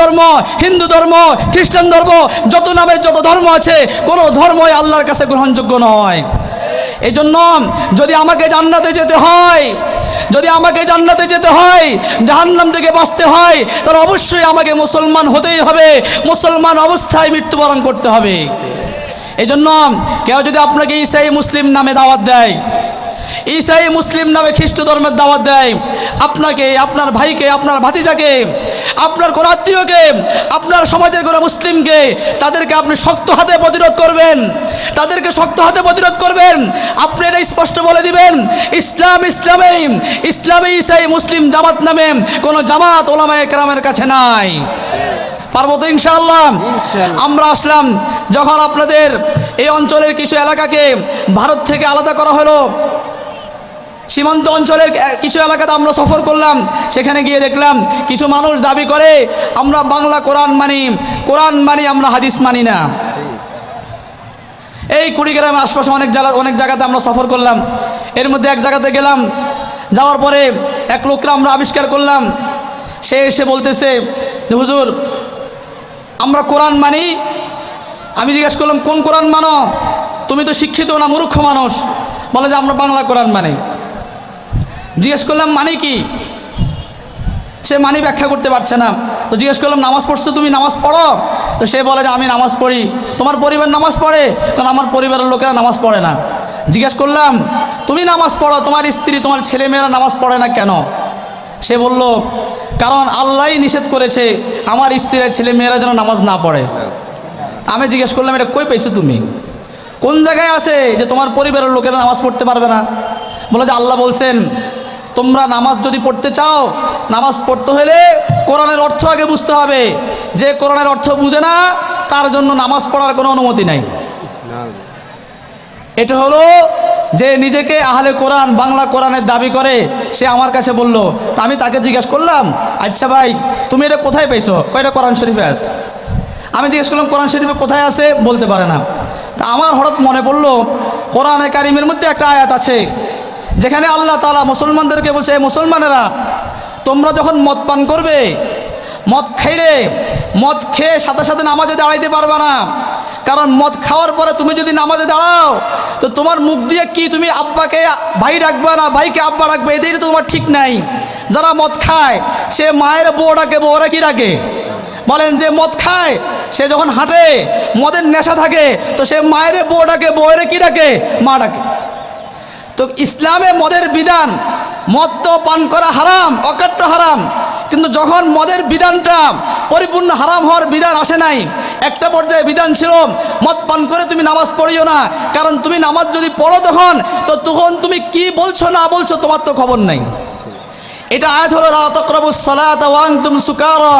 ধর্ম, হিন্দু ধর্ম, খ্রিস্টান ধর্ম, যত নামে যত ধর্ম আছে, কোনো ধর্মই আল্লাহর কাছে গ্রহণযোগ্য নয়। এই জন্য যদি আমাকে জান্নাতে যেতে হয়, যদি আমাকে জান্নাতে যেতে হয়, জাহান্নাম থেকে বাঁচতে হয়, তাহলে অবশ্যই আমাকে মুসলমান হতেই হবে, মুসলমান অবস্থায় মৃত্যুবরণ করতে হবে। এই জন্য কেউ যদি আপনাকে ইসাই মুসলিম নামে দাওয়াত দেয় ইসাই মুসলিম নামে খ্রিস্ট ধর্মের দাওয়াত দেয়। আপনাকে আপনার ভাইকে আপনার ভাতিজাকে আপনার কোনো আত্মীয়কে আপনার সমাজের কোনো মুসলিমকে তাদেরকে আপনি শক্ত হাতে প্রতিরোধ করবেন। তাদেরকে শক্ত হাতে প্রতিরোধ করবেন। আপনি এটা স্পষ্ট বলে দিবেন ইসলাম ইসলামে ইসলামী ইসাই মুসলিম জামাত নামে কোনো জামাত ওলামায় একরামের কাছে নাই। পারব তো ইনশাআল্লাহ। আমরা আসলাম যখন আপনাদের এই অঞ্চলের কিছু এলাকাকে ভারত থেকে আলাদা করা হলো। সীমান্ত অঞ্চলের কিছু এলাকাতে আমরা সফর করলাম, সেখানে গিয়ে দেখলাম কিছু মানুষ দাবি করে, আমরা বাংলা কোরআন মানি কোরআন মানি, আমরা হাদিস মানি না। এই কুড়িগ্রামের আশপাশে অনেক জায়গা, অনেক জায়গাতে আমরা সফর করলাম। এর মধ্যে এক জায়গাতে গেলাম, যাওয়ার পরে এক লোককে আমরা আবিষ্কার করলাম। সে এসে বলতেছে হুজুর, আমরা কোরআন মানি। আমি জিজ্ঞেস করলাম, কোন কোরআন মানো? তুমি তো শিক্ষিত না, মূর্খ মানুষ। বলে যে, আমরা বাংলা কোরআন মানি। জিজ্ঞেস করলাম মানে কি? সে মানে ব্যাখ্যা করতে পারছে না। তো জিজ্ঞেস করলাম, নামাজ পড়ছো তুমি? নামাজ পড়ো? তো সে বলে যে, আমি নামাজ পড়ি। তোমার পরিবার নামাজ পড়ে? কারণ আমার পরিবারের লোকেরা নামাজ পড়ে না। জিজ্ঞেস করলাম, তুমি নামাজ পড়ো? তোমার স্ত্রী, তোমার ছেলেমেয়েরা নামাজ পড়ে না কেন? সে বলল, কারণ আল্লাহই নিষেধ করেছে আমার স্ত্রীর ছেলে মেয়েরা যেন নামাজ না পড়ে। আমি জিজ্ঞেস করলাম, এটা কই পেয়েছ তুমি? কোন জায়গায় আছে যে তোমার পরিবারের লোকেরা নামাজ পড়তে পারবে না? বলে যে, আল্লাহ বলছেন তোমরা নামাজ যদি পড়তে চাও, নামাজ পড়তে হলে কোরআনের অর্থ আগে বুঝতে হবে। যে কোরআনের অর্থ বুঝে না, তার জন্য নামাজ পড়ার কোনো অনুমতি নাই। এটা হলো যে নিজেকে আহলে কোরআন, বাংলা কোরআনের দাবি করে। সে আমার কাছে বলল, তা আমি তাকে জিজ্ঞেস করলাম আচ্ছা ভাই, তুমি এটা কোথায় পেয়েছ? কয়টা কোরআন শরীফে আস আমি জিজ্ঞেস করলাম, কোরআন শরীফে কোথায় আছে? বলতে পারে না। তা আমার হঠাৎ মনে পড়ল, কোরআনে কারিমের মধ্যে একটা আয়াত আছে। যেখানে আল্লাহ তালা মুসলমানদেরকে বলছে মুসলমানেরা, তোমরা যখন মদ পান করবে, মদ খাইলে মদ খেয়ে সাথে সাথে নামাজে দাঁড়াইতে পারবে না। কারণ মদ খাওয়ার পরে তুমি যদি নামাজে দাঁড়াও, তো তোমার মুখ দিয়ে কি তুমি আব্বাকে, ভাই রাখবে না ভাইকে আব্বা রাখবে এদের তোমার ঠিক নাই। যারা মদ খায়, সে মায়ের বউ ডাকে, বউরা কি ডাকে? বলেন যে মদ খায়, সে যখন হাঁটে, মদের নেশা থাকে, তো সে মায়ের বউ ডাকে, বউয়ের কি ডাকে? মা ডাকে। তো ইসলামে মদের বিধান, মদ তো পান করা হারাম, অকাট্য হারাম। কিন্তু যখন মদের বিধানটা পরিপূর্ণ হারাম হওয়ার বিধান আসে নাই, একটা পর্যায়ে বিধান ছিল, মদ পান করে তুমি নামাজ পড়িও না, কারণ তুমি নামাজ যদি পড়ো তখন, তো তখন তুমি কি বলছো না বলছো তোমার তো খবর নাই। এটা আয়াত হলো, লা তাকরাবুস সালাতা ওয়া আনতুম সুকারা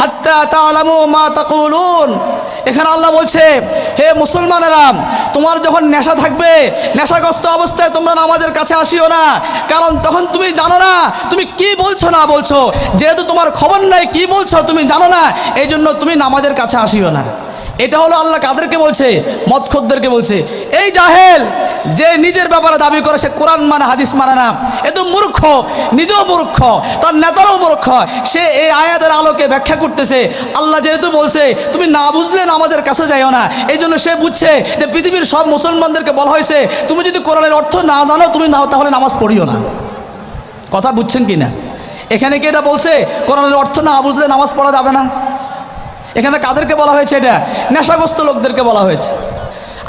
হাত্তা তা'লামু মা তাকুলুন। এখানে আল্লাহ বলছে, হে মুসলমানেরা, তোমার যখন নেশা থাকবে, নেশাগ্রস্ত অবস্থায় তোমরা নামাজের কাছে আসিও না। কারণ তখন তুমি জানো না, তুমি কি বলছো, না বলছো। যেহেতু তোমার খবর নাই, কি বলছো, তুমি জানো না। এই জন্য তুমি নামাজের কাছে আসিও না। এটা হলো আল্লাহ কাদেরকে বলছে মদখোদ্দেরকে বলছে। এই জাহেল যে নিজের ব্যাপারে দাবি করে, সে কোরআন মানে হাদিস মানে না। এ তো মূর্খ, নিজেও মূর্খ, তার নেতারও মূর্খ। সে এই আয়াতের আলোকে ব্যাখ্যা করতেছে, আল্লাহ যেহেতু বলছে, তুমি না বুঝলে নামাজের কাছে যাইও না। এই জন্য সে বুঝছে যে পৃথিবীর সব মুসলমানদেরকে বলা হয়েছে, তুমি যদি কোরআনের অর্থ না জানো, তুমি না তাহলে নামাজ পড়িও না। কথা বুঝছেন কি না এখানে কি এটা বলছে, কোরআনের অর্থ না বুঝলে নামাজ পড়া যাবে না? এখানে কাদেরকে বলা হয়েছে এটা? নেশাগ্রস্ত লোকদেরকে বলা হয়েছে।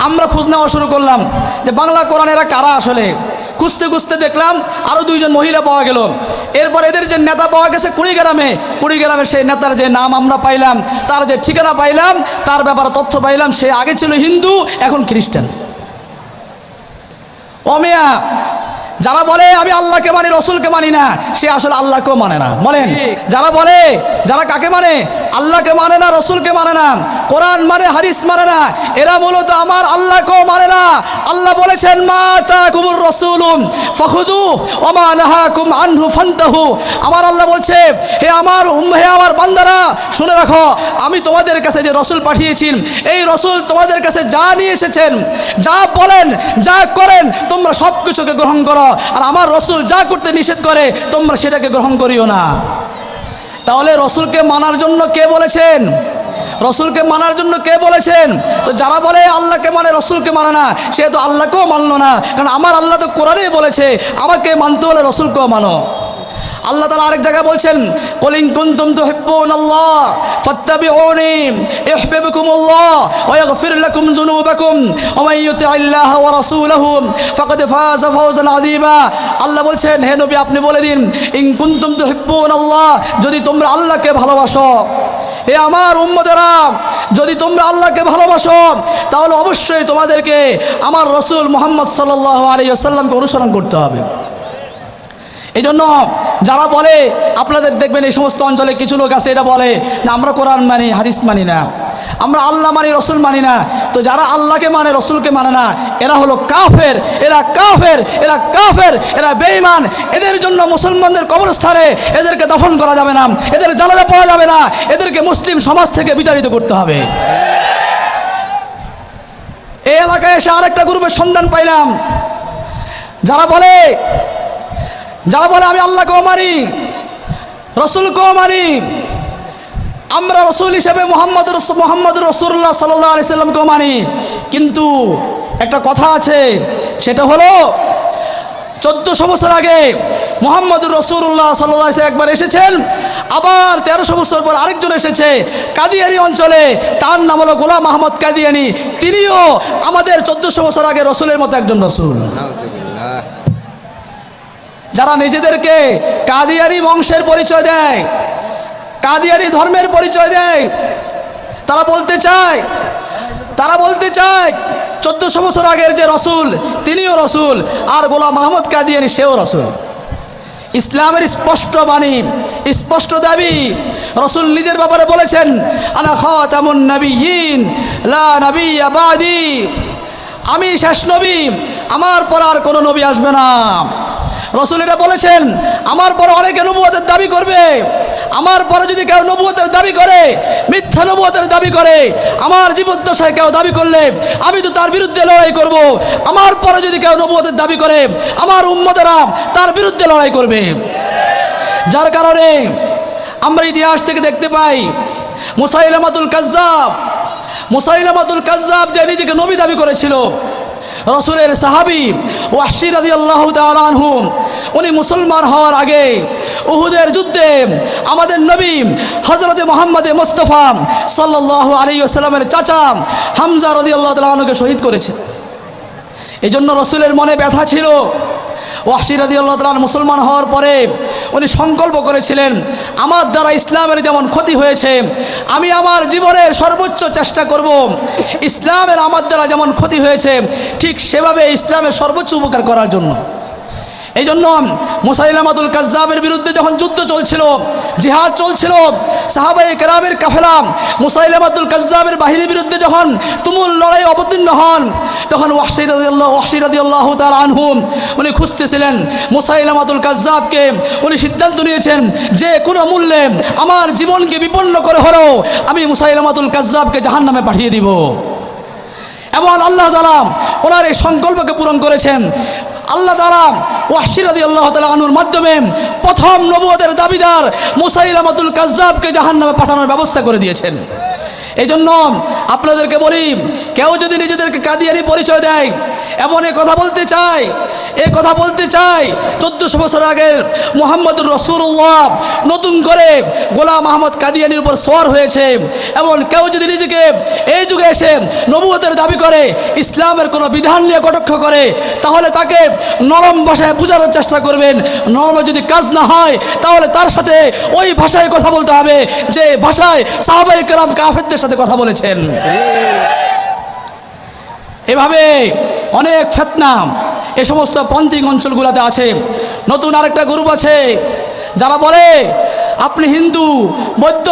আমরা খোঁজ নেওয়া শুরু করলাম যে বাংলা কোরআন এরা কারা আসলে? খুঁজতে খুঁজতে দেখলাম আরও দুইজন মহিলা পাওয়া গেল। এরপর এদের যে নেতা পাওয়া গেছে কুড়িগ্রামে কুড়িগ্রামে সেই নেতার যে নাম আমরা পাইলাম তার যে ঠিকানা পাইলাম তার ব্যাপারে তথ্য পাইলাম সে আগে ছিল হিন্দু এখন খ্রিস্টান। অমিয়া যারা বলে আমি আল্লাহকে মানি রসুলকে মানি না সে আসলে আল্লাহকেও মানে না। বলেন যারা বলে যারা কাকে মানে? আল্লাহকে মানে না, রসুলকে মানে না, কোরআন মানে হাদিস মানে না। এরা মূলত আমার আল্লাহকেও মানে না। আল্লাহ বলেছেন, মা তাকুমুর রসুলুম ফখুদু ওমা নাহাকুম আনহু ফান্তাহু। আমার আল্লাহ বলছে, হে আমার হে আমার বান্দারা, শুনে রাখো, আমি তোমাদের কাছে যে রসুল পাঠিয়েছি এই রসুল তোমাদের কাছে যা নিয়ে এসেছেন, যা বলেন, যা করেন, তোমরা সব কিছুকে গ্রহণ করো। আর আমার রসুল যা করতে নিষেধ করে, তোমরা সেটাকে গ্রহণ করিও না। তাহলে রসুলকে মানার জন্য কে বলেছেন? রসুলকে মানার জন্য কে বলেছেন? তো যারা বলে আল্লাহকে মানে রসুলকে মানে না, সে তো আল্লাহকেও মানলো না। কারণ আমার আল্লাহ তো কোরআনেই বলেছে, আমাকে মানতে হলে রসুলকেও মানো। আল্লাহ তালা আরেক জায়গায় বলছেন, কলিং কুন্তুম তো হিব্বুন আল্লাহ, ফাত্তাবিউনি, ইউহিব্বুকুমুল্লাহ, ওয়া ইয়াগফির লাকুম যুনুবাকুম, ওয়া মান ইউতি'আল্লাহ ওয়া রাসূলাহু, ফাকাদ ফাযা ফাওজান আযীমা। আল্লাহ বলছেন, হে নবী, আপনি বলে দিন, ইন কুন্তুম তো হিব্বুন আল্লাহ, যদি তোমরা আল্লাহকে ভালোবাসো, হে আমার উম্মতেরা, যদি তোমরা আল্লাহকে ভালোবাসো, তাহলে অবশ্যই তোমাদেরকে আমার রসুল মোহাম্মদ সাল্লাহ আলিয়া সাল্লামকে অনুসরণ করতে হবে। এই জন্য যারা বলে, আপনাদের দেখবেন এই সমস্ত অঞ্চলে কিছু লোক আছে, এটা বলে, না, আমরা কোরআন মানি, হাদিস মানি না। আমরা আল্লাহ মানি, রসুল মানি না। তো যারা আল্লাহকে মানে রসুলকে মানে না, এরা হলো কাফের। এরা কাফের এরা কাফের, এরা বেঈমান। এদের জন্য মুসলমানদের কবরস্থানে এদেরকে দফন করা যাবে না, এদের জানাজা পড়া যাবে না, এদেরকে মুসলিম সমাজ থেকে বিতাড়িত করতে হবে। এই এলাকায় এসে আরেকটা গ্রুপের সন্ধান পাইলাম। যারা বলে যারা বলে আমি আল্লাহকেও মানি, রসুলকেও মানি, আমরা রসুল হিসেবে মোহাম্মদ মোহাম্মদ রসুল্লাহ সাল্লাহ আলি সাল্লামকেও মানি। কিন্তু একটা কথা আছে, সেটা হলো, চোদ্দোশো বছর আগে মোহাম্মদ রসুল্লাহ সাল্লাহ একবার এসেছেন, আবার তেরোশো বছর পর আরেকজন এসেছে কাদিয়ানি অঞ্চলে, তার নাম হলো গোলাম আহমদ কাদিয়ানি। তিনিও আমাদের চোদ্দোশো বছর আগে রসুলের মতো একজন রসুল। যারা নিজেদেরকে কাদিয়ারি বংশের পরিচয় দেয়, কাদিয়ারি ধর্মের পরিচয় দেয়, তারা বলতে চায়, তারা বলতে চায়, চোদ্দশো বছর আগের যে রসুল, তিনিও রসুল, আর গোলাম মাহমুদ কাদিয়ানি সেও রসুল। ইসলামের স্পষ্ট বাণী, স্পষ্ট দাবি, রসুল নিজের ব্যাপারে বলেছেন নবীন লা আবাদি আমি শেষ নবী, আমার পর আর কোনো নবী আসবে না। রসুল এটা বলেছেন, আমার পরে অনেকে নবুয়তের দাবি করবে। আমার পরে যদি কেউ নবুয়তের দাবি করে, মিথ্যা নবুয়তের দাবি করে, আমার জীবদ্দশায় কেউ দাবি করলে আমি তো তার বিরুদ্ধে লড়াই করব। আমার পরে যদি কেউ নবুয়তের দাবি করে, আমার উম্মতেরা তার বিরুদ্ধে লড়াই করবে। যার কারণে আমরা ইতিহাস থেকে দেখতে পাই, মুসাইলামাতুল কাজ্জাব মুসাইলামাতুল কাজ্জাব যে নিজেকে নবী দাবি করেছিল, রসুলের সাহাবি ওয়াশির আদি আল্লাহ তালহু উনি মুসলমান হওয়ার আগে উহুদের যুদ্ধে আমাদের নবী হজরতে মোহাম্মদে মোস্তফা সাল্লাহ আলী সাল্লামের চাচা হামজা রদি আল্লাহ তালকে শহীদ করেছে এই জন্য রসুলের মনে ব্যথা ছিল। ওয়াসির রদি আল্লাহ তালান মুসলমান হওয়ার পরে উনি সংকল্প করেছিলেন, আমার দ্বারা ইসলামের যেমন ক্ষতি হয়েছে, আমি আমার জীবনের সর্বোচ্চ চেষ্টা করব। ইসলামের আমার দ্বারা যেমন ক্ষতি হয়েছে, ঠিক সেভাবে ইসলামের সর্বোচ্চ উপকার করার জন্য। এই জন্য মুসাইলামাতুল কাজ্জাবের বিরুদ্ধে যখন যুদ্ধ চলছিল, জিহাদ চলছিল সাহাবাই কেরামের কাফেলাম মুসাইলামাতুল কাজ্জাবের বাহিনীর বিরুদ্ধে যখন তুমুল লড়াই অবতীর্ণ হন, তখন ওয়াসিরাদিল্লাহ তার আনহুম উনি খুঁজতেছিলেন মুসাইলামাতুল কাজ্জাবকে। উনি সিদ্ধান্ত নিয়েছেন যে কোনো মূল্যে আমার জীবনকে বিপন্ন করে হলেও আমি মুসাইলামাতুল কাজ্জাবকে জাহান নামে পাঠিয়ে দিব। এবং আল্লাহ তালা ওনার এই সংকল্পকে পূরণ করেছেন। আল্লাহ তালা ওয়াসিরাদি আল্লাহ তালা আনুর মাধ্যমে প্রথম নবুয়দের দাবিদার মুসাইল আহমদুল কাজ্জাবকে জাহান নামে পাঠানোর ব্যবস্থা করে দিয়েছেন। এই জন্য আপনাদেরকে বলি, কেউ যদি নিজেদেরকে কাদিয়ারি পরিচয় দেয়, এমন কথা বলতে চায় এ কথা বলতে চাই। চোদ্দশো বছর আগের মোহাম্মদুর রসুল্লাহ নতুন করে গোলাম আহমদ কাদিয়ানির উপর সোয়ার হয়েছে এমন কেউ যদি নিজেকে এই যুগে এসে নবুয়তের দাবি করে, ইসলামের কোনো বিধান নিয়ে কটাক্ষ করে, তাহলে তাকে নরম ভাষায় বোঝানোর চেষ্টা করবেন। নরমে যদি কাজ না হয়, তাহলে তার সাথে ওই ভাষায় কথা বলতে হবে যে ভাষায় সাহাবাই কেরাম কাফেরদের সাথে কথা বলেছেন। এভাবে অনেক ফেতনা এ সমস্ত প্রান্তিক অঞ্চলগুলোতে আছে। নতুন আরেকটা গ্রুপ আছে যারা বলে, আপনি হিন্দু, বৌদ্ধ,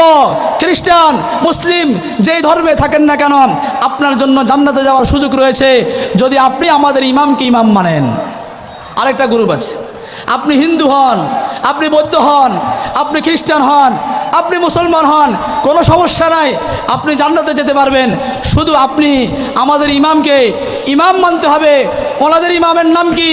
খ্রিস্টান, মুসলিম, যেই ধর্মে থাকেন না কেন, আপনার জন্য জান্নাতে যাওয়ার সুযোগ রয়েছে যদি আপনি আমাদের ইমামকে ইমাম মানেন। আরেকটা গ্রুপ আছে। আপনি হিন্দু হন, আপনি বৌদ্ধ হন, আপনি খ্রিস্টান হন, আপনি মুসলমান হন, কোনো সমস্যা নাই, আপনি জান্নাতে যেতে পারবেন। শুধু আপনি আমাদের ইমামকে ইমাম মানতে হবে ওনাদের ইমামের নাম কি?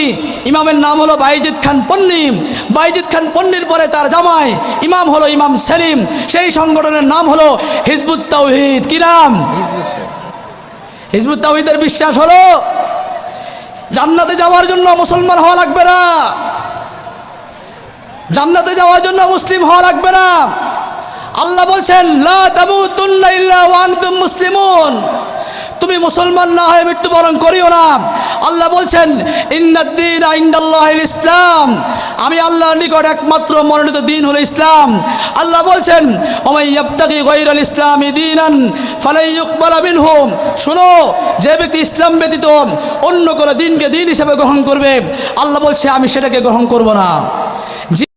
ইমামের নাম হলো বাইজিদ খান পন্নিম। বাইজিদ খান পন্নির পরে তার জামাই, ইমাম হলো ইমাম সেলিম। সেই সংগঠনের নাম হলো হিজবুত তাওহিদ। কি নাম? হিজবুত তাওহিদের বিশ্বাস হলো জান্নাতে যাওয়ার জন্য মুসলমান হওয়া লাগবে না। জান্নাতে যাওয়ার জন্য মুসলিম হওয়া লাগবে না। আল্লাহ বলছেন মুসলিমুন। তুমি মুসলমান না হয়ে মৃত্যুবরণ করিও না। আল্লাহ বলছেন ইন্নাদ্দিন ইসলাম। আমি আল্লাহর নিকট একমাত্র মনোনীত দিন হলো ইসলাম। আল্লাহ বলছেন ওমাইয়াবতাকি ইসলাম ইসলামি দীনান ফালাই মিনহুম। শুনো, যে ব্যক্তি ইসলাম ব্যতীত অন্য কোনো দিনকে দিন হিসেবে গ্রহণ করবে, আল্লাহ বলছে, আমি সেটাকে গ্রহণ করব না।